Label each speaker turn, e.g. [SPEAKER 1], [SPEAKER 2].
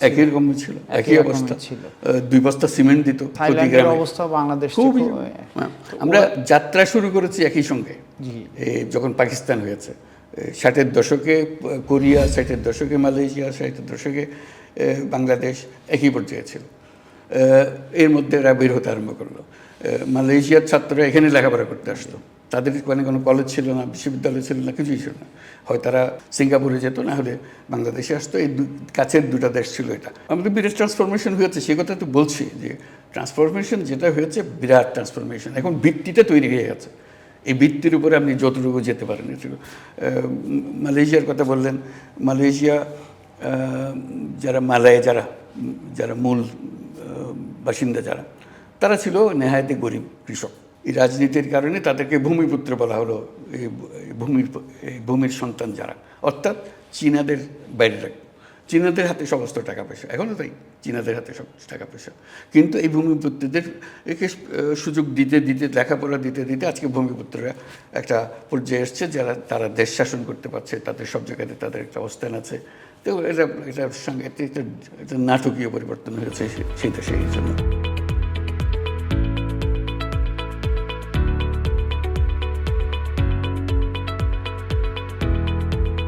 [SPEAKER 1] একই রকম ছিল একই অবস্থা।
[SPEAKER 2] ছিল।
[SPEAKER 1] দুই বস্তা সিমেন্ট দিত
[SPEAKER 2] অবস্থা বাংলাদেশ
[SPEAKER 1] খুবই হ্যাঁ। আমরা যাত্রা শুরু করেছি একই সঙ্গে। যখন পাকিস্তান হয়েছে। ষাটের দশকে কোরিয়া ষাটের দশকে মালয়েশিয়া ষাটের দশকে বাংলাদেশ একই পর্যায়ে ছিল। আহ, এর মধ্যে এরা বের হতে আরম্ভ করল। মালয়েশিয়ার ছাত্ররা এখানে লেখাপড়া করতে আসতো। তাদের মানে কোনো কলেজ ছিল না, বিশ্ববিদ্যালয় ছিল না, কিছুই ছিল না। হয় তারা সিঙ্গাপুরে যেত, না হলে বাংলাদেশে আসতো। এই কাছের দুটা দেশ ছিল এটা। আমাদের বিরাট ট্রান্সফরমেশন হয়েছে, সে কথা তো বলছি যে ট্রান্সফরমেশন যেটা হয়েছে, বিরাট ট্রান্সফরমেশন এখন ভিত্তিটা তৈরি হয়ে গেছে। এই ভিত্তির উপরে আপনি যতটুকু যেতে পারেন, এটুকু। মালয়েশিয়ার কথা বললেন। মালয়েশিয়া যারা মালায়, যারা যারা মূল বাসিন্দা যারা, তারা ছিল নেহায়তে গরিব কৃষক। এই রাজনীতির কারণে তাদেরকে ভূমিপুত্র বলা হলো, এই ভূমির ভূমির সন্তান যারা। অর্থাৎ চীনাদের বাইরে রাখবে চীনাদের হাতে সমস্ত টাকা পয়সা এখনও তাই, চীনাদের হাতে সব টাকা পয়সা। কিন্তু এই ভূমিপুত্রদের একে সুযোগ দিতে দিতে, লেখাপড়া দিতে দিতে আজকে ভূমিপুত্ররা একটা পর্যায়ে এসছে, যারা, তারা দেশ শাসন করতে পারছে, তাদের সব জায়গাতে তাদের একটা অবস্থান আছে। তো এটা এটা সঙ্গে একটা নাটকীয় পরিবর্তন হয়েছে সেই দেশে এই জন্য।